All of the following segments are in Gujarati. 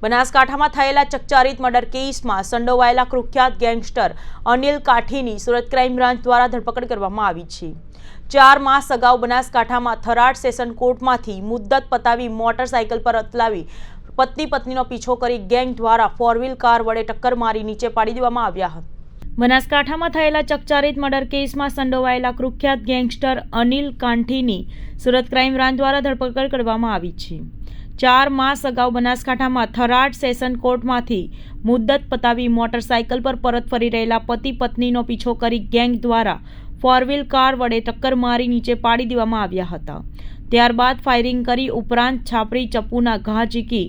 બનાસકાંઠામાં થયેલા ચકચારિત મર્ડર કેસમાં સંડોવાયેલા કુખ્યાત ગેંગસ્ટર અનિલ કાઠીની સુરત ક્રાઇમ બ્રાન્ચ દ્વારા ધરપકડ કરવામાં આવી છે. ચાર માસ અગાઉ બનાસકાંઠામાં થરાડ સેશન કોર્ટમાંથી મુદ્દત પતાવી મોટરસાયકલ પર અતલાવી પત્ની પત્નીનો પીછો કરી ગેંગ દ્વારા ફોરવ્હીલ કાર વડે ટક્કર મારી નીચે પાડી દેવામાં આવ્યા હતા. બનાસકાંઠામાં થયેલા ચકચારિત મર્ડર કેસમાં સંડોવાયેલા કુખ્યાત ગેંગસ્ટર અનિલ કાંઠીની સુરત ક્રાઇમ બ્રાન્ચ દ્વારા ધરપકડ કરવામાં આવી છે. ચાર માસ અગાઉ બનાસકાંઠામાં થરાડ સેશન કોર્ટમાંથી મુદ્દત પતાવી મોટરસાયકલ પર પરત ફરી રહેલા પતિ પત્નીનો પીછો કરી ગેંગ દ્વારા ફોરવ્હીલ કાર વડે ટક્કર મારી નીચે પાડી દેવામાં આવ્યા હતા. ત્યારબાદ ફાયરિંગ કરી ઉપરાંત છાપરી, ચપ્પુના ઘા ઝીકી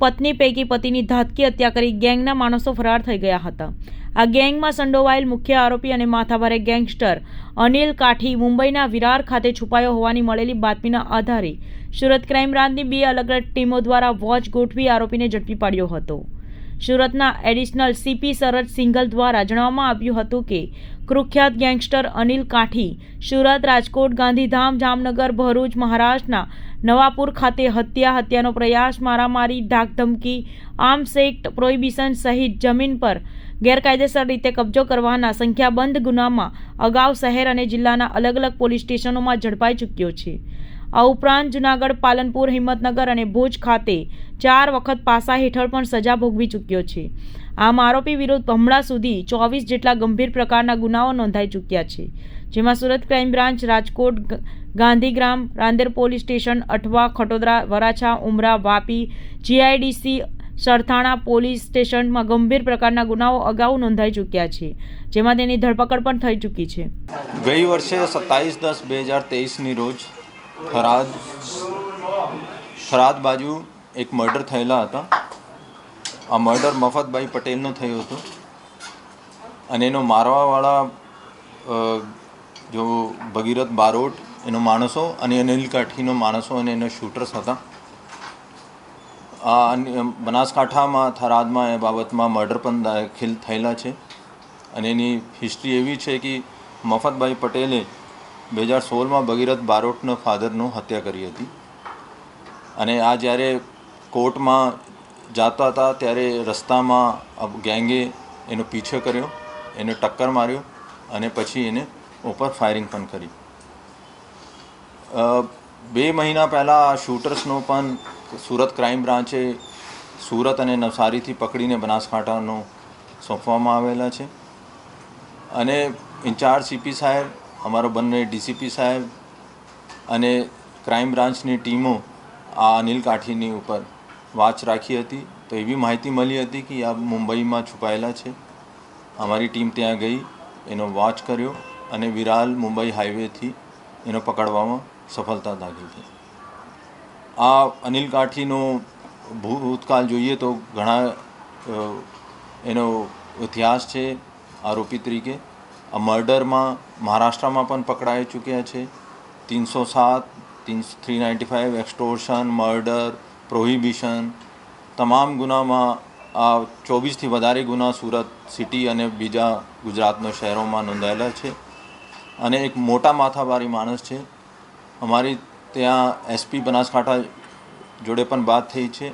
પત્ની પૈકી પતિની ધાતકી હત્યા કરી ગેંગના માણસો ફરાર થઈ ગયા હતા. આ ગેંગમાં સંડોવાયેલ મુખ્ય આરોપી અને માથાભારે ગેંગસ્ટર અનિલ કાઠી મુંબઈના વિરાર ખાતે છુપાયો હોવાની મળેલી બાતમીના આધારે સુરત ક્રાઇમ બ્રાન્ચની બે અલગ અલગ ટીમો દ્વારા વોચ ગોઠવી આરોપીને ઝડપી પાડ્યો હતો. સુરતના એડિશનલ સીપી સરજ સિંઘલ દ્વારા જણાવવામાં આવ્યું હતું કે, કુખ્યાત ગેંગસ્ટર અનિલ કાઠી સુરત, રાજકોટ, ગાંધીધામ, જામનગર, ભરૂચ, મહારાષ્ટ્રના નવાપુર ખાતે હત્યા હત્યાનો પ્રયાસ, મારામારી, ધાકધમકી, આર્મ્સ એક્ટ, પ્રોહિબિશન સહિત જમીન પર ગેરકાયદેસર રીતે કબજો કરવાના સંખ્યાબંધ ગુનામાં અગાઉ શહેર અને જિલ્લાના અલગ અલગ પોલીસ સ્ટેશનોમાં ઝડપાઈ ચૂક્યો છે. આ ઉપરાંત જુનાગઢ, પાલનપુર, હિંમતનગર અને ભુજ ખાતે ચાર વખત પાસા હેઠળ પણ સજા ભોગવી ચૂક્યો છે. આમ આરોપી વિરુદ્ધ હમણાં સુધી ચોવીસ જેટલા ગંભીર પ્રકારના ગુનાઓ નોંધાઈ ચૂક્યા છે. જેમાં Surat crime branch, Rajkot Gandhigram, Rander police station, Athwa, Khatodara, Varachha, Umra, Vapi, GIDC, Sarthana police સ્ટેશનમાં ગંભીર પ્રકારના ગુનાઓ અગાઉ નોંધાઈ ચૂક્યા છે, જેમાં તેની ધરપકડ પણ થઈ ચૂકી છે. ગઈ વર્ષે સત્તાવીસ દસ બે હજાર તેવીસની રોજ થરાદ થરાદ બાજુ એક મર્ડર થયેલા હતા. આ મર્ડર મફતભાઈ પટેલનો થયો હતો. અને એનો મારવાવાળા જો ભગીરથ બારોટ, એનો માણસો અને અનિલ કાઠીનો માણસો અને એના શૂટર્સ હતા. આ બનાસકાંઠામાં, થરાદમાં એ બાબતમાં મર્ડર પણ દાખલ થયેલા છે. અને એની હિસ્ટ્રી એવી છે કે મફતભાઈ પટેલે બે હજાર સોળમાં ભગીરથ બારોટનો ફાધરનું હત્યા કરી હતી. અને આ જ્યારે કોર્ટમાં જતા હતા, ત્યારે રસ્તામાં ગેંગે એનો પીછો કર્યો, એને ટક્કર માર્યો અને પછી એને ઉપર ફાયરિંગ પણ કરી. બે મહિના પહેલાં શૂટર્સનો પણ સુરત ક્રાઇમ બ્રાન્ચે સુરત અને નવસારીથી પકડીને બનાસકાંઠાનો સોંપવામાં આવેલા છે. અને ઇન્ચાર્જ સીપી સાહેબ અમારો બંને ડીસીપી સાહેબ અને ક્રાઇમ બ્રાન્ચની ટીમો આ અનિલ કાઠીની ઉપર વાચ રાખી હતી. તો એવી માહિતી મળી હતી કે આ મુંબઈમાં છુપાયેલા છે. અમારી ટીમ ત્યાં ગઈ, એનો વોચ કર્યો અને વિરાલ મુંબઈ હાઈવેથી એનો પકડવામાં સફળતા દાખલ થઈ. આ અનિલ કાઠીનો ભૂતકાળ જોઈએ તો ઘણા એનો ઇતિહાસ છે આરોપી તરીકે. મર્ડરમાં મહારાષ્ટ્રમાં પણ પકડાઈ ચૂક્યા છે. ત્રણસો સાત તીન three ninety five, extortion, murder, prohibition તમામ ગુનામાં આ ચોવીસથી વધારે ગુના સુરત સિટી અને બીજા ગુજરાતના શહેરોમાં નોંધાયેલા છે. અને એક મોટા માથાબારી માણસ છે. અમારી ત્યાં એસપી બનાસકાંઠા જોડે પણ વાત થઈ છે.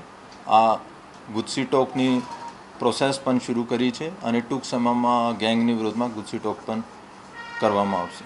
આ ગુજસી ટોકની પ્રોસેસ પણ શરૂ કરી છે અને ટૂંક સમયમાં ગેંગની વિરોધમાં ગુસ્સી ટોક પણ કરવામાં આવશે.